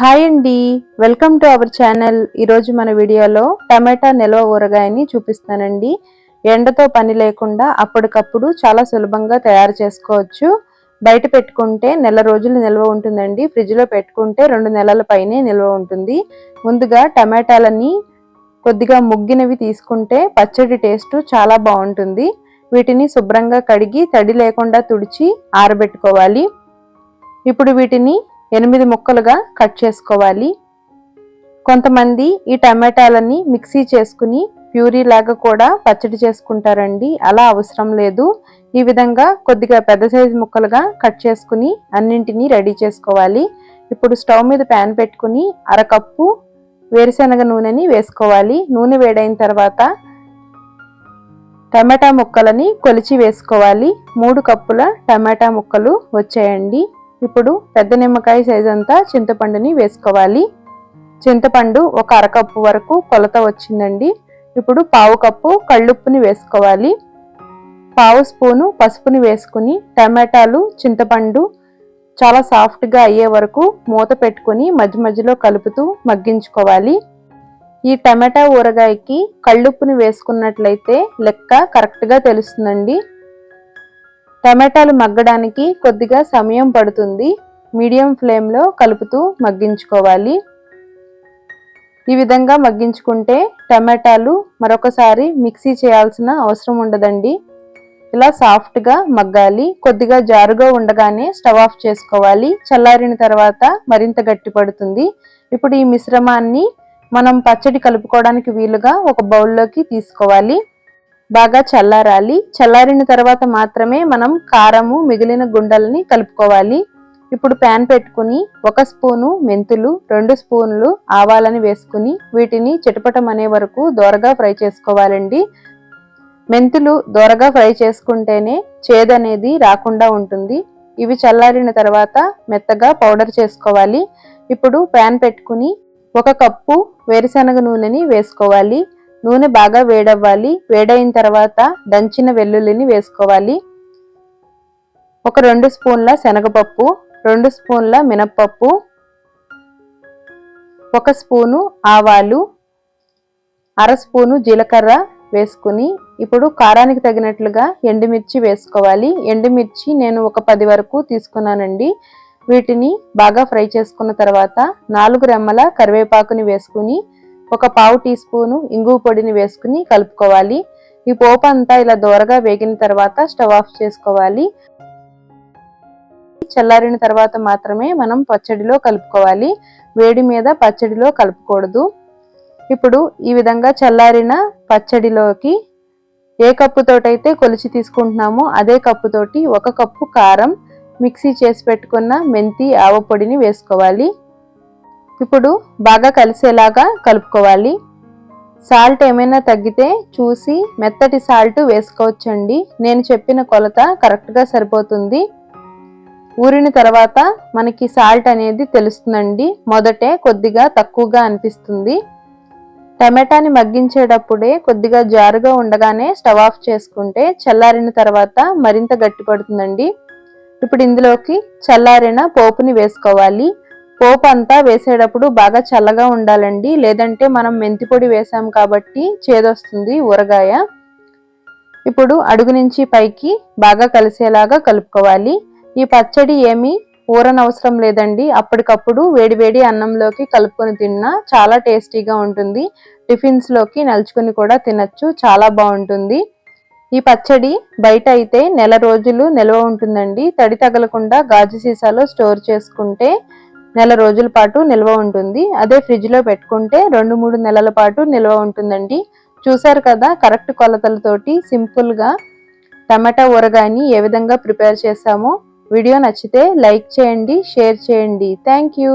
Hi అండి. Welcome to our channel. ఈరోజు మన వీడియోలో టమాటా నిల్వ ఊరగాయని చూపిస్తానండి. ఎండతో పని లేకుండా అప్పటికప్పుడు చాలా సులభంగా తయారు చేసుకోవచ్చు. బయట పెట్టుకుంటే నెల రోజులు నిల్వ ఉంటుందండి. ఫ్రిడ్జ్లో పెట్టుకుంటే రెండు నెలల పైనే నిల్వ ఉంటుంది. ముందుగా టమాటాలని కొద్దిగా ముగ్గినవి తీసుకుంటే పచ్చడి టేస్ట్ చాలా బాగుంటుంది. వీటిని శుభ్రంగా కడిగి తడి లేకుండా తుడిచి ఆరబెట్టుకోవాలి. ఇప్పుడు వీటిని ఎనిమిది ముక్కలుగా కట్ చేసుకోవాలి. కొంతమంది ఈ టమాటాలని మిక్సీ చేసుకుని ప్యూరీ లాగా కూడా పచ్చడి చేసుకుంటారండి. అలా అవసరం లేదు. ఈ విధంగా కొద్దిగా పెద్ద సైజు ముక్కలుగా కట్ చేసుకుని అన్నింటినీ రెడీ చేసుకోవాలి. ఇప్పుడు స్టవ్ మీద ప్యాన్ పెట్టుకుని అరకప్పు వేరుశనగ నూనెని వేసుకోవాలి. నూనె వేడైన తర్వాత టమాటా ముక్కలని కొలిచి వేసుకోవాలి. మూడు కప్పుల టమాటా ముక్కలు వచ్చాయండి. ఇప్పుడు పెద్ద నిమ్మకాయ సైజ్ అంతా చింతపండుని వేసుకోవాలి. చింతపండు ఒక అరకప్పు వరకు కొలత వచ్చిందండి. ఇప్పుడు పావు కప్పు కళ్ళుప్పుని వేసుకోవాలి. పావు స్పూను పసుపుని వేసుకుని టమాటాలు చింతపండు చాలా సాఫ్ట్గా అయ్యే వరకు మూత పెట్టుకుని మధ్య మధ్యలో కలుపుతూ మగ్గించుకోవాలి. ఈ టమాటా ఊరగాయకి కళ్ళుప్పుని వేసుకున్నట్లయితే లెక్క కరెక్ట్గా తెలుస్తుందండి. టమాటాలు మగ్గడానికి కొద్దిగా సమయం పడుతుంది. మీడియం ఫ్లేమ్లో కలుపుతూ మగ్గించుకోవాలి. ఈ విధంగా మగ్గించుకుంటే టమాటాలు మరొకసారి మిక్సీ చేయాల్సిన అవసరం ఉండదండి. ఇలా సాఫ్ట్గా మగ్గాలి. కొద్దిగా జారుగా ఉండగానే స్టవ్ ఆఫ్ చేసుకోవాలి. చల్లారిన తర్వాత మరింత గట్టి పడుతుంది. ఇప్పుడు ఈ మిశ్రమాన్ని మనం పచ్చడి కలుపుకోవడానికి వీలుగా ఒక బౌల్లోకి తీసుకోవాలి. బాగా చల్లారాలి. చల్లారిన తర్వాత మాత్రమే మనం కారము మిగిలిన గుండలని కలుపుకోవాలి. ఇప్పుడు ప్యాన్ పెట్టుకుని ఒక స్పూను మెంతులు రెండు స్పూన్లు ఆవాలని వేసుకుని వీటిని చిటపటమనే వరకు దోరగా ఫ్రై చేసుకోవాలండి. మెంతులు దోరగా ఫ్రై చేసుకుంటేనే చేదనేది రాకుండా ఉంటుంది. ఇవి చల్లారిన తర్వాత మెత్తగా పౌడర్ చేసుకోవాలి. ఇప్పుడు ప్యాన్ పెట్టుకుని ఒక కప్పు వేరుశనగ నూనెని వేసుకోవాలి. నూనె బాగా వేడవ్వాలి. వేడైన తర్వాత దంచిన వెల్లుల్లిని వేసుకోవాలి. ఒక రెండు స్పూన్ల శనగపప్పు రెండు స్పూన్ల మినప్పప్పు ఒక స్పూను ఆవాలు అర స్పూను జీలకర్ర వేసుకుని ఇప్పుడు కారానికి తగినట్లుగా ఎండుమిర్చి వేసుకోవాలి. ఎండుమిర్చి నేను ఒక పది వరకు తీసుకున్నానండి. వీటిని బాగా ఫ్రై చేసుకున్న తర్వాత నాలుగు రెమ్మల కరివేపాకుని వేసుకుని ఒక పావు టీ స్పూను ఇంగువ పొడిని వేసుకుని కలుపుకోవాలి. ఈ పోపు అంతా ఇలా దూరగా వేగిన తర్వాత స్టవ్ ఆఫ్ చేసుకోవాలి. చల్లారిన తర్వాత మాత్రమే మనం పచ్చడిలో కలుపుకోవాలి. వేడి మీద పచ్చడిలో కలుపుకూడదు ఇప్పుడు ఈ విధంగా చల్లారిన పచ్చడిలోకి ఏ కప్పుతోటైతే కొలిచి తీసుకుంటున్నామో అదే కప్పుతోటి ఒక కప్పు కారం మిక్సీ చేసి పెట్టుకున్న మెంతి ఆవ పొడిని వేసుకోవాలి. ఇప్పుడు బాగా కలిసేలాగా కలుపుకోవాలి. సాల్ట్ ఏమైనా తగ్గితే చూసి మెత్తటి సాల్ట్ వేసుకోవచ్చండి. నేను చెప్పిన కొలత కరెక్ట్గా సరిపోతుంది. ఊరిన తర్వాత మనకి సాల్ట్ అనేది తెలుస్తుందండి. మొదటే కొద్దిగా తక్కువగా అనిపిస్తుంది. టమాటాని మగ్గించేటప్పుడే కొద్దిగా జారుగా ఉండగానే స్టవ్ ఆఫ్ చేసుకుంటే చల్లారిన తర్వాత మరింత గట్టిపడుతుందండి. ఇప్పుడు ఇందులోకి చల్లారిన పోపుని వేసుకోవాలి. పోపు అంతా వేసేటప్పుడు బాగా చల్లగా ఉండాలండి. లేదంటే మనం మెంతి పొడి వేసాం కాబట్టి చేదొస్తుంది ఊరగాయ. ఇప్పుడు అడుగు నుంచి పైకి బాగా కలిసేలాగా కలుపుకోవాలి. ఈ పచ్చడి ఏమీ ఊరనవసరం లేదండి. అప్పటికప్పుడు వేడివేడి అన్నంలోకి కలుపుకొని తిన్నా చాలా టేస్టీగా ఉంటుంది. టిఫిన్స్లోకి నలుచుకుని కూడా తినచ్చు చాలా బాగుంటుంది. ఈ పచ్చడి బయట అయితే నెల రోజులు నిల్వ ఉంటుందండి. తడి తగలకుండా గాజు సీసాలో స్టోర్ చేసుకుంటే నెల రోజుల పాటు నిల్వ ఉంటుంది. అదే ఫ్రిడ్జ్లో పెట్టుకుంటే రెండు మూడు నెలల పాటు నిల్వ ఉంటుందండి. చూసారు కదా కరెక్ట్ కొలతలతోటి సింపుల్గా టమాటా ఊరగాయని ఏ విధంగా ప్రిపేర్ చేస్తామో వీడియో నచ్చితే లైక్ చేయండి షేర్ చేయండి. Thank you